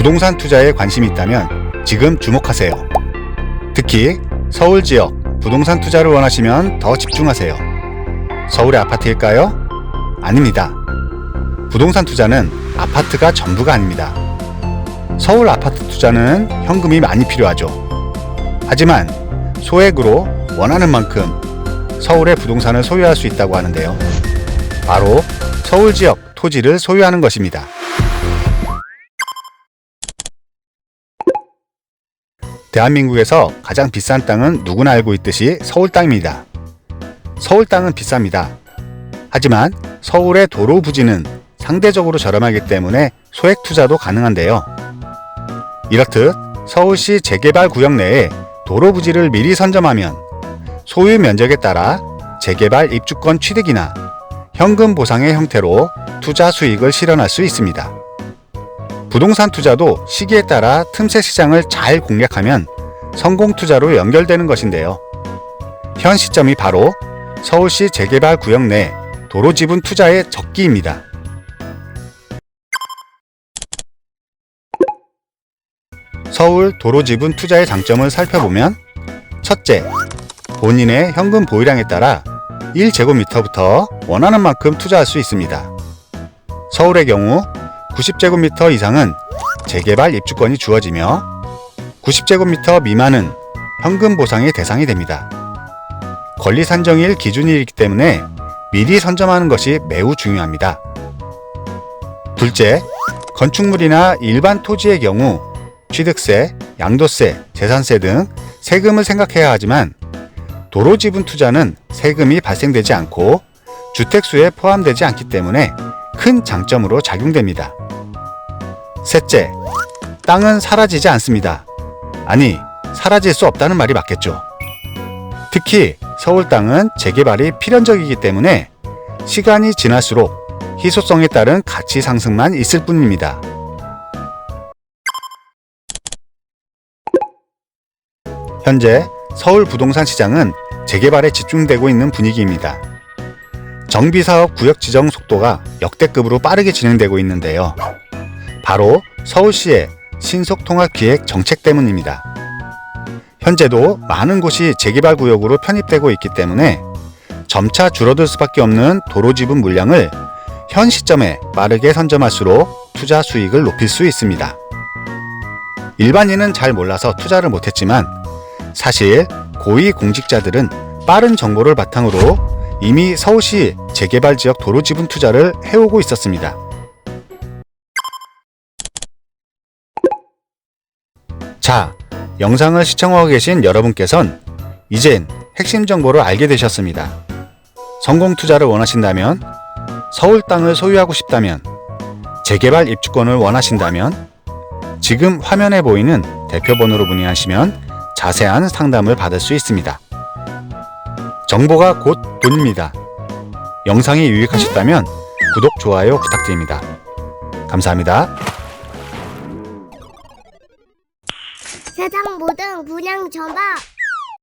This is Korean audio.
부동산 투자에 관심이 있다면 지금 주목하세요. 특히 서울 지역 부동산 투자를 원하시면 더 집중하세요. 서울의 아파트일까요? 아닙니다. 부동산 투자는 아파트가 전부가 아닙니다. 서울 아파트 투자는 현금이 많이 필요하죠. 하지만 소액으로 원하는 만큼 서울의 부동산을 소유할 수 있다고 하는데요. 바로 서울 지역 토지를 소유하는 것입니다. 대한민국에서 가장 비싼 땅은 누구나 알고 있듯이 서울 땅입니다. 서울 땅은 비쌉니다. 하지만 서울의 도로 부지는 상대적으로 저렴하기 때문에 소액 투자도 가능한데요. 이렇듯 서울시 재개발 구역 내에 도로 부지를 미리 선점하면 소유 면적에 따라 재개발 입주권 취득이나 현금 보상의 형태로 투자 수익을 실현할 수 있습니다. 부동산 투자도 시기에 따라 틈새 시장을 잘 공략하면 성공 투자로 연결되는 것인데요. 현 시점이 바로 서울시 재개발 구역 내 도로 지분 투자의 적기입니다. 서울 도로 지분 투자의 장점을 살펴보면 첫째, 본인의 현금 보유량에 따라 1제곱미터부터 원하는 만큼 투자할 수 있습니다. 서울의 경우 90제곱미터 이상은 재개발 입주권이 주어지며 90제곱미터 미만은 현금 보상의 대상이 됩니다. 권리 산정일 기준이기 때문에 미리 선점하는 것이 매우 중요합니다. 둘째, 건축물이나 일반 토지의 경우 취득세, 양도세, 재산세 등 세금을 생각해야 하지만 도로 지분 투자는 세금이 발생되지 않고 주택수에 포함되지 않기 때문에 큰 장점으로 작용됩니다. 셋째, 땅은 사라지지 않습니다. 아니, 사라질 수 없다는 말이 맞겠죠. 특히 서울 땅은 재개발이 필연적이기 때문에 시간이 지날수록 희소성에 따른 가치 상승만 있을 뿐입니다. 현재 서울 부동산 시장은 재개발에 집중되고 있는 분위기입니다. 정비사업 구역 지정 속도가 역대급으로 빠르게 진행되고 있는데요. 바로 서울시의 신속통합기획 정책 때문입니다. 현재도 많은 곳이 재개발 구역으로 편입되고 있기 때문에 점차 줄어들 수밖에 없는 도로 지분 물량을 현 시점에 빠르게 선점할수록 투자 수익을 높일 수 있습니다. 일반인은 잘 몰라서 투자를 못했지만 사실 고위 공직자들은 빠른 정보를 바탕으로 이미 서울시 재개발 지역 도로 지분 투자를 해오고 있었습니다. 자, 영상을 시청하고 계신 여러분께선 이젠 핵심 정보를 알게 되셨습니다. 성공 투자를 원하신다면, 서울 땅을 소유하고 싶다면, 재개발 입주권을 원하신다면, 지금 화면에 보이는 대표번호로 문의하시면 자세한 상담을 받을 수 있습니다. 정보가 곧 돈입니다. 영상이 유익하셨다면 구독, 좋아요 부탁드립니다. 감사합니다. 세상 모든 분양 전화